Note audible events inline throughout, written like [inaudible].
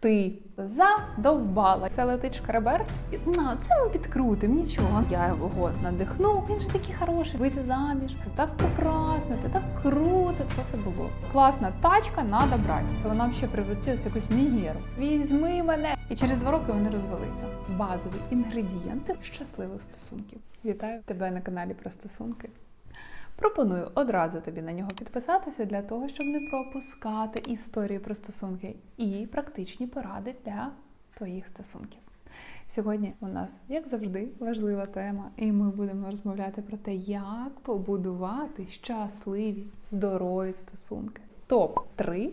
Ти задовбала. Це летить шкарабер. На, це ми підкрутим, нічого. Я його надихну. Він же такий хороший. Вийти заміж. Це так прекрасно, це так круто. Що це було? Класна тачка, надо брати. Вона ще превратилася в якусь мігеру. Візьми мене. І через два роки вони розвелися. Базові інгредієнти щасливих стосунків. Вітаю тебе на каналі про стосунки. Пропоную одразу тобі на нього підписатися для того, щоб не пропускати історії про стосунки і практичні поради для твоїх стосунків. Сьогодні у нас, як завжди, важлива тема, і ми будемо розмовляти про те, як побудувати щасливі, здорові стосунки. Топ 3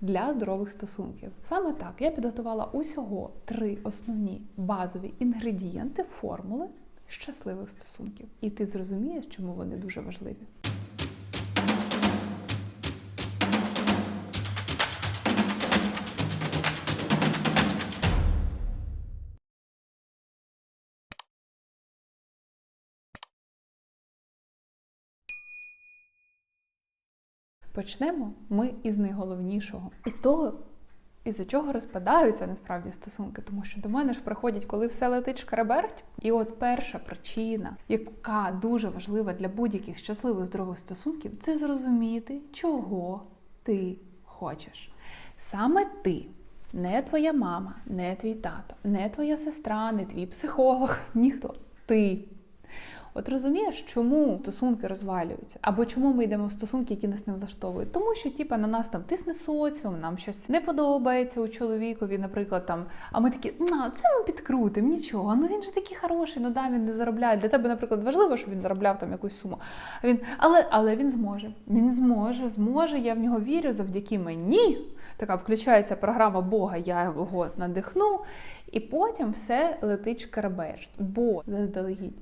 для здорових стосунків. Саме так я підготувала усього три основні базові інгредієнти формули щасливих стосунків. І ти зрозумієш, чому вони дуже важливі. Почнемо ми із найголовнішого. Із того, із-за чого розпадаються насправді стосунки, тому що до мене ж приходять, коли все летить шкараберть. І от перша причина, яка дуже важлива для будь-яких щасливих здорових стосунків, це зрозуміти, чого ти хочеш. Саме ти, не твоя мама, не твій тато, не твоя сестра, не твій психолог, ніхто. Ти. От розумієш, чому стосунки розвалюються? Або чому ми йдемо в стосунки, які нас не влаштовують? Тому що, типа, на нас там тисне соціум, нам щось не подобається у чоловікові, наприклад, там. А ми такі, на це ми підкрутимо, нічого. Ну він же такий хороший, ну да, він не заробляє. Для тебе, наприклад, важливо, щоб він заробляв там якусь суму. Він, але, але він зможе. Він зможе, зможе. Я в нього вірю завдяки мені. Така включається програма Бога, я його надихну, і потім все летить шкараберть. Бо заздалегідь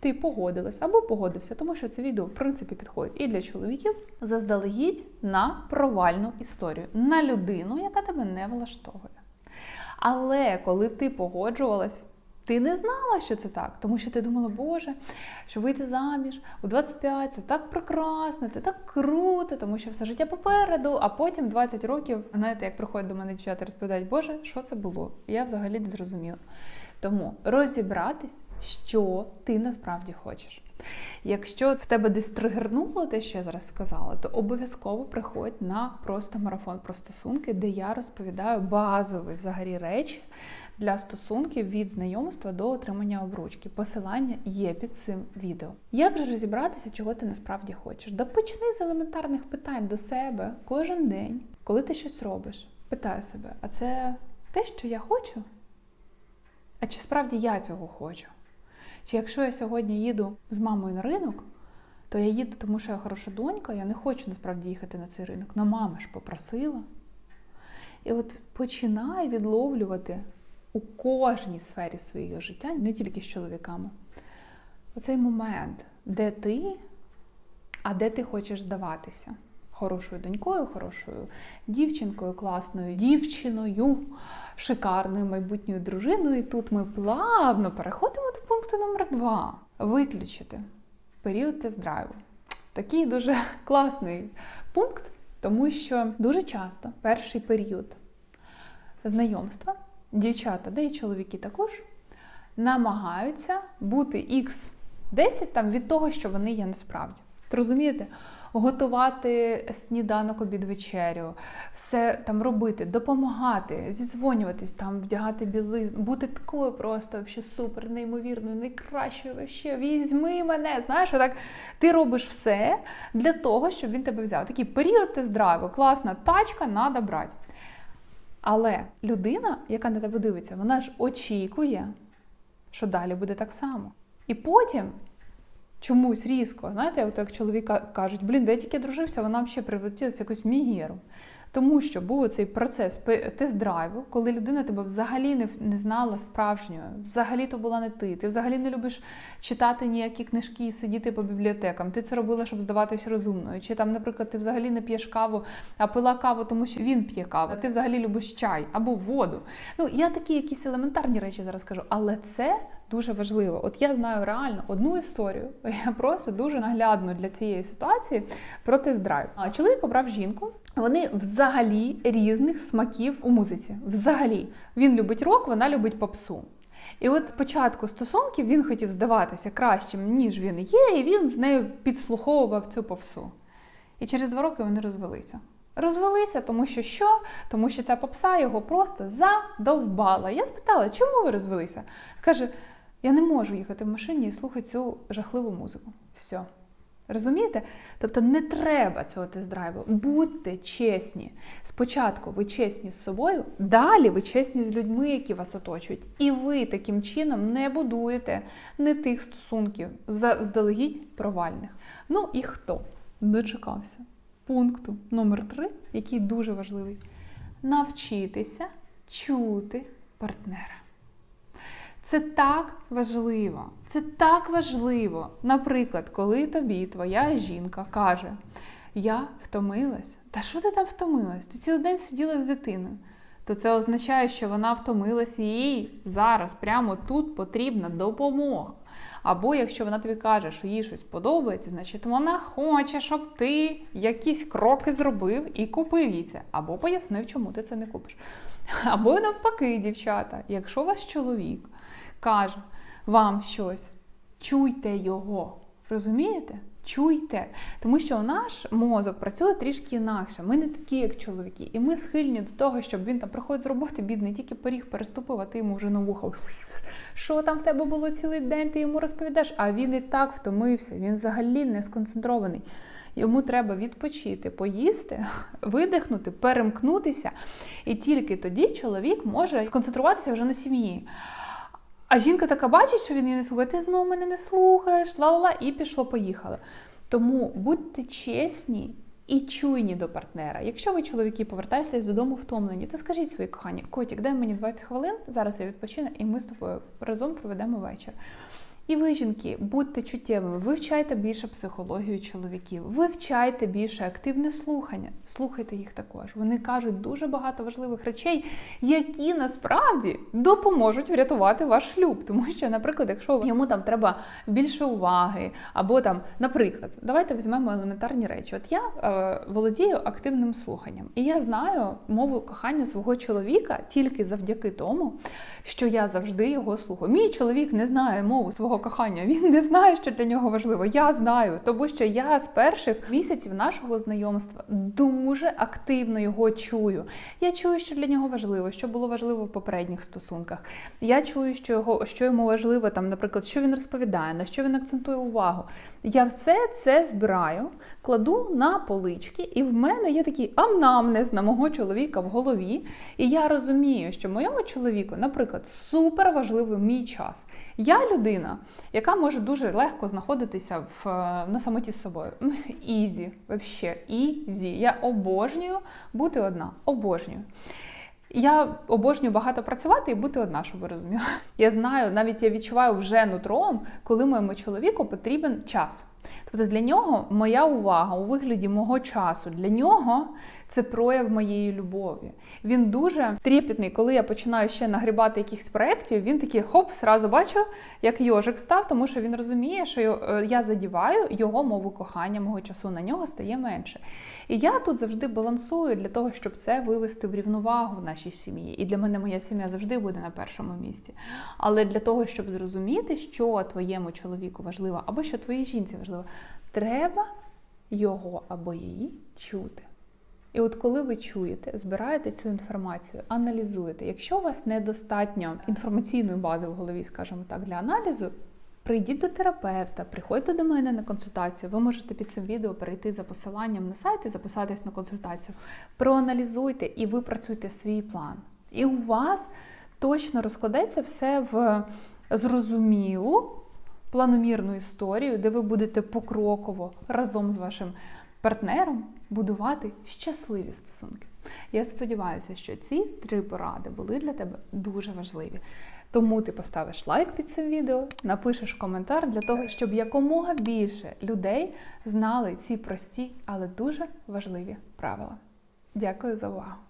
ти погодилась або погодився, тому що це відео в принципі підходить і для чоловіків заздалегідь на провальну історію, на людину, яка тебе не влаштовує. Але коли ти погоджувалась, ти не знала, що це так, тому що ти думала, Боже, що вийти заміж у 25 це так прекрасно, це так круто, тому що все життя попереду, а потім 20 років, знаєте, як приходять до мене дівчата розповідають, Боже, що це було? Я взагалі не зрозуміла. Тому розібратись, що ти насправді хочеш. Якщо в тебе десь тригернуло те, що я зараз сказала, то обов'язково приходь на просто марафон про стосунки, де я розповідаю базові взагалі речі для стосунків від знайомства до отримання обручки. Посилання є під цим відео. Як же розібратися, чого ти насправді хочеш? Да почни з елементарних питань до себе кожен день, коли ти щось робиш. Питай себе, а це те, що я хочу? А чи справді я цього хочу? Чи якщо я сьогодні їду з мамою на ринок, то я їду, тому що я хороша донька, я не хочу насправді їхати на цей ринок. Но мама ж попросила. І от починай відловлювати у кожній сфері свого життя, не тільки з чоловіками, оцей момент, де ти, а де ти хочеш здаватися. Хорошою донькою, хорошою дівчинкою, класною дівчиною, шикарною майбутньою дружиною. І тут ми плавно переходимо до пункту номер два. Виключити період тест-драйву. Такий дуже класний пункт, тому що дуже часто перший період знайомства дівчата, де і чоловіки також намагаються бути x 10 там від того, що вони є насправді. Розумієте? Готувати сніданок обід вечерю, все там робити, допомагати, зідзвонюватись, там вдягати білизну, бути такою просто вообще супер, неймовірною, найкращою, вообще, візьми мене. Знаєш, отак ти робиш все для того, щоб він тебе взяв. Такий період ти здравий, класна тачка, треба брати. Але людина, яка на тебе дивиться, вона ж очікує, що далі буде так само. І потім чомусь різко, знаєте, от як чоловіка кажуть, блін, де я тільки дружився, вона ще превратилася якусь мігіру. Тому що був цей процес тест-драйву, коли людина тебе взагалі не, не знала справжньою, взагалі то була не ти. Ти взагалі не любиш читати ніякі книжки і сидіти по бібліотекам. Ти це робила, щоб здаватись розумною. Чи там, наприклад, ти взагалі не п'єш каву, а пила каву, тому що він п'є каву. Ти взагалі любиш чай або воду. Ну, я такі якісь елементарні речі зараз кажу, але це дуже важливо. От я знаю реально одну історію, [laughs] я просто дуже наглядно для цієї ситуації про тест-драйв. А чоловік обрав жінку. Вони взагалі різних смаків у музиці. Взагалі, він любить рок, вона любить попсу. І от спочатку стосунків він хотів здаватися кращим, ніж він є, і він з нею підслуховував цю попсу. І через два роки вони розвелися. Розвелися, тому що що? Тому що ця попса його просто задовбала. Я спитала, чому ви розвелися? Каже: я не можу їхати в машині і слухати цю жахливу музику. Все. Розумієте? Тобто не треба цього тест-драйву. Будьте чесні. Спочатку ви чесні з собою, далі ви чесні з людьми, які вас оточують. І ви таким чином не будуєте не тих стосунків заздалегідь провальних. Ну і хто дочекався пункту номер 3 який дуже важливий: навчитися чути партнера. Це так важливо. Це так важливо. Наприклад, коли тобі твоя жінка каже: Я втомилась. Та що ти там втомилась? Ти цілий день сиділа з дитиною. То це означає, що вона втомилась і їй зараз, прямо тут потрібна допомога. Або якщо вона тобі каже, що їй щось подобається, значить вона хоче, щоб ти якісь кроки зробив і купив їй це. Або пояснив, чому ти це не купиш. Або навпаки, дівчата, якщо ваш чоловік каже вам щось, чуйте його. Розумієте? Чуйте, тому що наш мозок працює трішки інакше. Ми не такі, як чоловіки, і ми схильні до того, щоб він там приходить з роботи, бідний, тільки поріг переступив, а ти йому вже на вухо. Що там в тебе було цілий день? Ти йому розповідаєш, а він і так втомився. Він взагалі не сконцентрований. Йому треба відпочити, поїсти, видихнути, перемкнутися, і тільки тоді чоловік може сконцентруватися вже на сім'ї. А жінка така бачить, що він її не слухає, ти знову мене не слухаєш, ла-ла-ла, і пішло-поїхало. Тому будьте чесні і чуйні до партнера. Якщо ви, чоловіки, повертаєтесь додому втомлені, то скажіть своїй кохані, котік, дай мені 20 хвилин, зараз я відпочину, і ми з тобою разом проведемо вечір. І ви, жінки, будьте чуттєвими, вивчайте більше психологію чоловіків, вивчайте більше активне слухання. Слухайте їх також. Вони кажуть дуже багато важливих речей, які насправді допоможуть врятувати ваш шлюб. Тому що, наприклад, якщо йому там треба більше уваги, або там, наприклад, давайте візьмемо елементарні речі. От я е, володію активним слуханням, і я знаю мову кохання свого чоловіка тільки завдяки тому, що я завжди його слухаю. Мій чоловік не знає мову кохання. Він не знає, що для нього важливо. Я знаю, тому що я з перших місяців нашого знайомства дуже активно його чую. Я чую, що для нього важливо, що було важливо в попередніх стосунках. Я чую, що його що йому важливо, там, наприклад, що він розповідає, на що він акцентує увагу. Я все це збираю, кладу на полички, і в мене є такий амнамнез на мого чоловіка в голові. І я розумію, що моєму чоловіку, наприклад, супер важливий мій час. Я людина, яка може дуже легко знаходитися в, на самоті з собою. Ізі, взагалі, ізі. Я обожнюю бути одна. Обожнюю. Я обожнюю багато працювати і бути одна, щоб ви розуміли. [laughs] Я знаю, навіть я відчуваю вже нутром, коли моєму чоловіку потрібен час. Тобто для нього моя увага у вигляді мого часу, для нього це прояв моєї любові. Він дуже тріпітний, коли я починаю ще нагрібати якихось проєктів, він такий хоп, сразу бачу, як йожик став, тому що він розуміє, що я задіваю його мову кохання, мого часу на нього стає менше. І я тут завжди балансую для того, щоб це вивести в рівновагу в нашій сім'ї. І для мене моя сім'я завжди буде на першому місці. Але для того, щоб зрозуміти, що твоєму чоловіку важливо, або що твоїй жінці важливо, треба його або її чути. І от коли ви чуєте, збираєте цю інформацію, аналізуєте. Якщо у вас недостатньо інформаційної бази в голові, скажімо так, для аналізу, прийдіть до терапевта, приходьте до мене на консультацію. Ви можете під цим відео перейти за посиланням на сайт і записатись на консультацію. Проаналізуйте і випрацюйте свій план. І у вас точно розкладеться все в зрозумілу планомірну історію, де ви будете покроково разом з вашим партнером будувати щасливі стосунки. Я сподіваюся, що ці три поради були для тебе дуже важливі. Тому ти поставиш лайк під цим відео, напишеш коментар для того, щоб якомога більше людей знали ці прості, але дуже важливі правила. Дякую за увагу!